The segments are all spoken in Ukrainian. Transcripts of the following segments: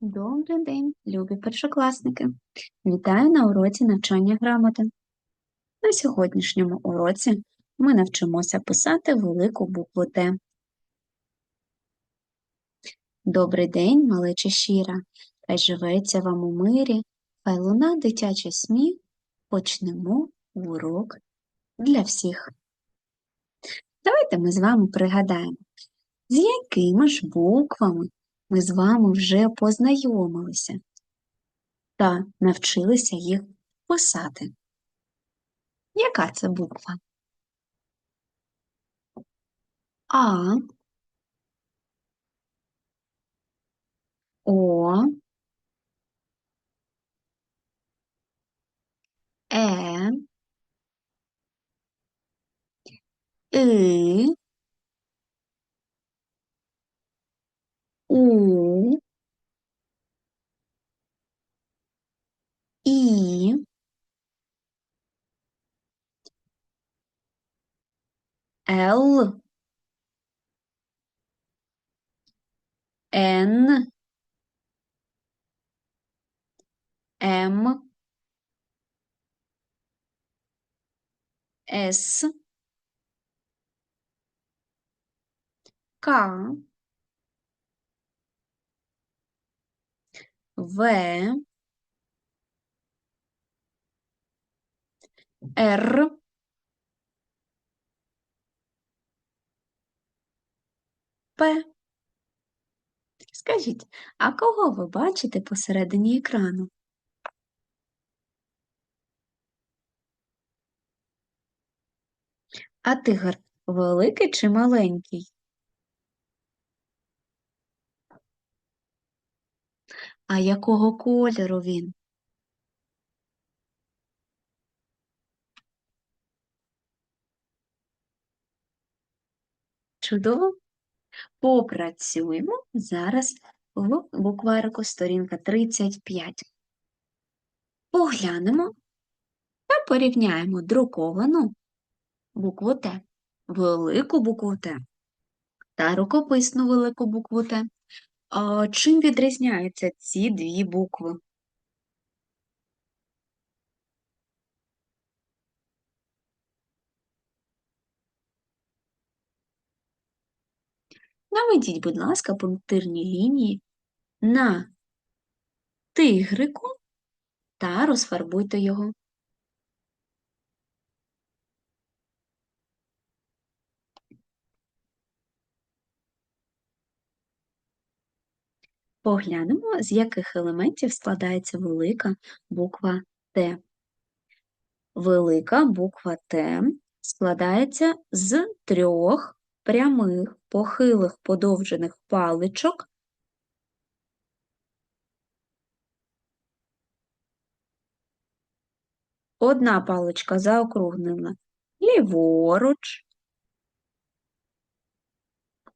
Добрий день, любі першокласники! Вітаю на уроці навчання грамоти. На сьогоднішньому уроці ми навчимося писати велику букву Т. Добрий день, малеча щира! Хай живеться вам у мирі, хай луна дитячий сміх, почнемо урок для всіх. Давайте ми з вами пригадаємо, з якими ж буквами ми з вами вже познайомилися та навчилися їх писати. Яка це буква? А, О, Е, И, У, І, Н, М, С, К, В, Р, П. Скажіть, а кого ви бачите посередині екрану? А тигр великий чи маленький? А якого кольору він? Чудово? Попрацюємо зараз в букварику сторінка 35. Поглянемо та порівняємо друковану букву Т, велику букву Т та рукописну велику букву Т. Чим відрізняються ці дві букви? Наведіть, будь ласка, пунктирні лінії на тигрику та розфарбуйте його. Поглянемо, з яких елементів складається велика буква Т. Велика буква Т складається з трьох прямих похилих подовжених паличок. Одна паличка заокруглена ліворуч,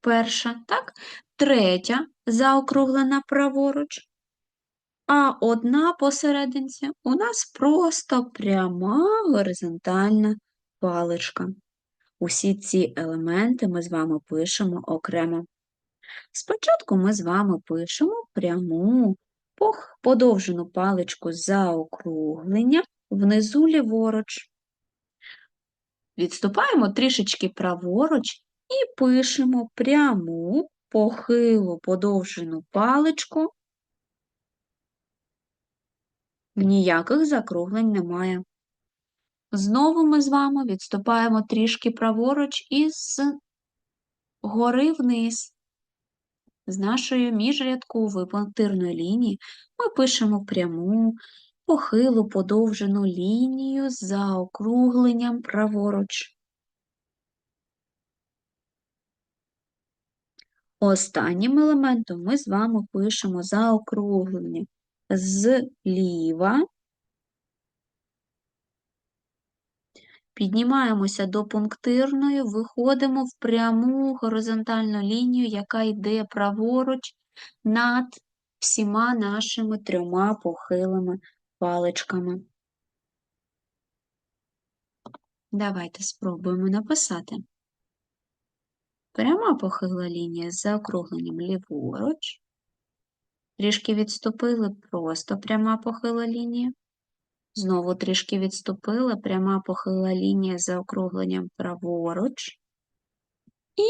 перша, так? Третя заокруглена праворуч, а одна посерединці у нас просто пряма горизонтальна паличка. Усі ці елементи ми з вами пишемо окремо. Спочатку ми з вами пишемо пряму подовжену паличку заокруглення внизу ліворуч. Відступаємо трішечки праворуч і пишемо пряму похилу подовжену паличку. Ніяких закруглень немає. Знову ми з вами відступаємо трішки праворуч і з гори вниз. З нашої міжрядкової пунктирної лінії ми пишемо пряму, похилу подовжену лінію з заокругленням праворуч. Останнім елементом ми з вами пишемо заокруглення зліва Піднімаємося до пунктирної, виходимо в пряму горизонтальну лінію, яка йде праворуч над всіма нашими трьома похилими паличками. Давайте спробуємо написати. Пряма похила лінія з заокругленням ліворуч, Трішки відступили, просто пряма похила лінія. Знову трішки відступили, пряма похила лінія з заокругленням праворуч. І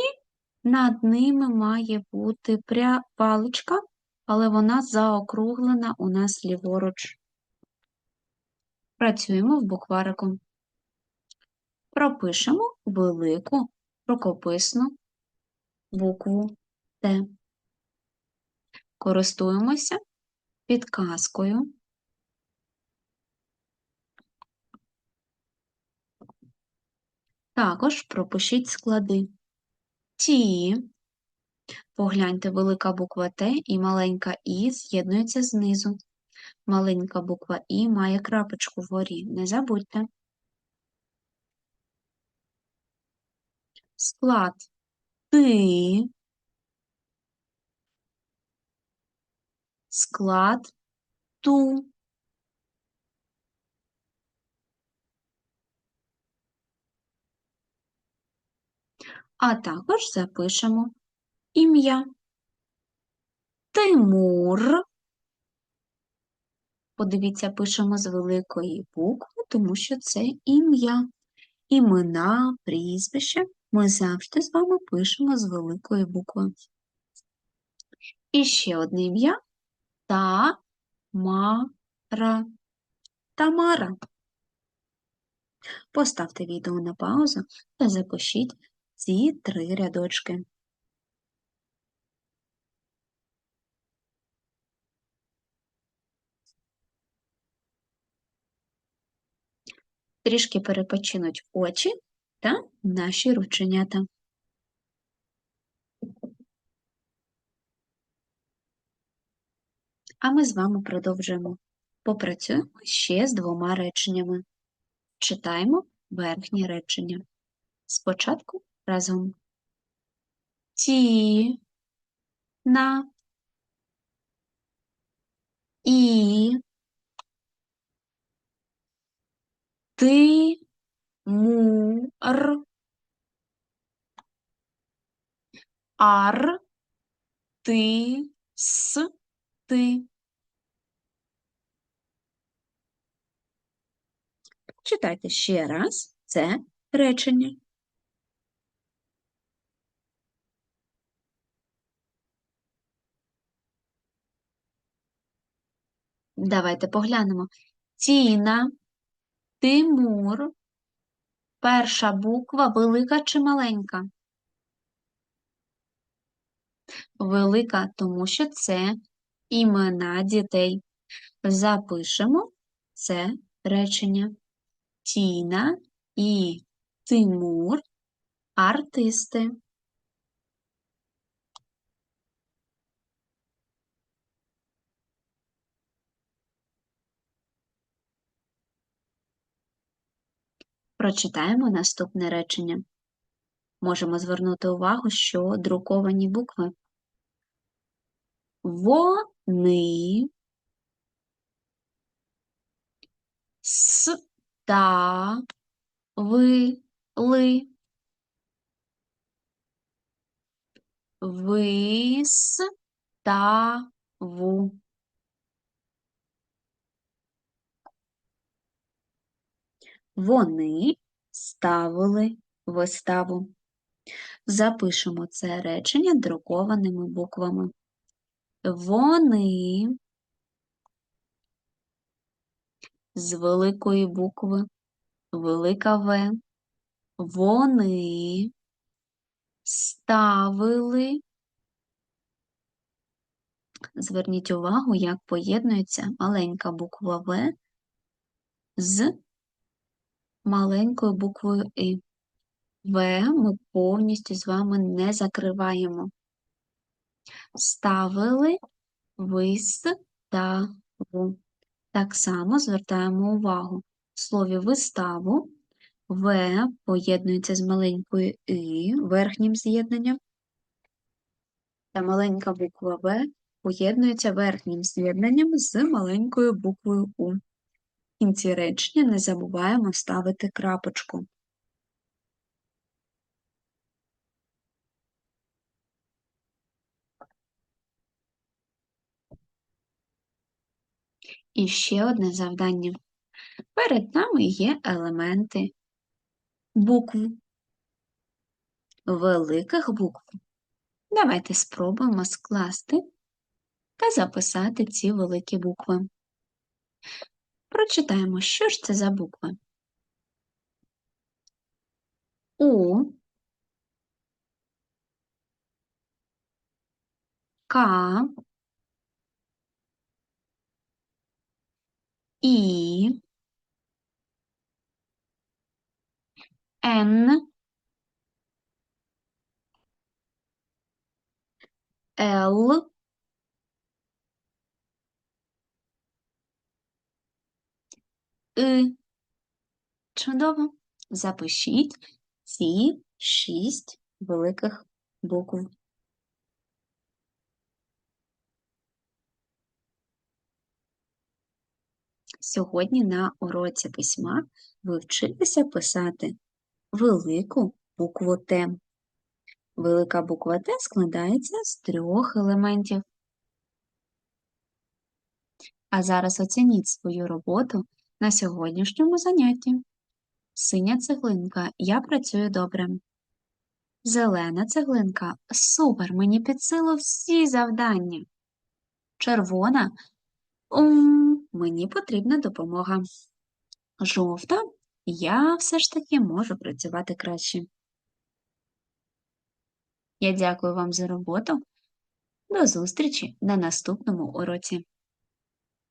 над ними має бути пря... паличка, але вона заокруглена у нас ліворуч. Працюємо в букварику. Пропишемо велику рукописну букву Т. Користуємося підказкою. Також пропишіть склади. Ті. Погляньте, велика буква Т і маленька І з'єднуються знизу. Маленька буква І має крапочку вгорі. Не забудьте. Склад ти. Склад ту. А також запишемо ім'я. Тимур. Подивіться, пишемо з великої букви, тому що це ім'я. Імена, прізвище ми завжди з вами пишемо з великої букви. І ще одне ім'я Та-ма-ра. Тамара. Поставте відео на паузу та запишіть ці три рядочки. Трішки перепочинуть очі та наші рученята. А ми з вами продовжуємо. Попрацюємо ще з двома реченнями. Читаємо верхнє речення. Спочатку разом. Ті, на, і, ти, му, р, ар, ти, с, ти. Читайте ще раз це речення. Давайте поглянемо. Тіна, Тимур. Перша буква велика чи маленька? Велика, тому що це імена дітей. Запишемо це речення. Тіна і Тимур артисти. Прочитаємо наступне речення. Можемо звернути увагу, що друковані букви. Вони ставили виставу. Вони ставили виставу. Запишемо це речення друкованими буквами. Вони з великої букви, велика В. Вони ставили. Зверніть увагу, як поєднується маленька буква В з маленькою буквою І. В ми повністю з вами не закриваємо. Ставили виставу. Так само звертаємо увагу. В слові виставу В поєднується з маленькою І верхнім з'єднанням, та маленька буква В поєднується верхнім з'єднанням з маленькою буквою У. Кінці речення не забуваємо ставити крапочку. І ще одне завдання. Перед нами є елементи букв, великих букв. Давайте спробуємо скласти та записати ці великі букви. Прочитаємо, що ж це за букви. У, К, І, Н, Л, И. Чудово. Запишіть ці шість великих букв. Сьогодні на уроці письма ви вчилися писати велику букву Т. Велика буква Т складається з трьох елементів. А зараз оцініть свою роботу на сьогоднішньому занятті. Синя цеглинка я працюю добре. Зелена цеглинка супер, мені під силу всі завдання. Червона ум, мені потрібна допомога. Жовта я все ж таки можу працювати краще. Я дякую вам за роботу. До зустрічі на наступному уроці.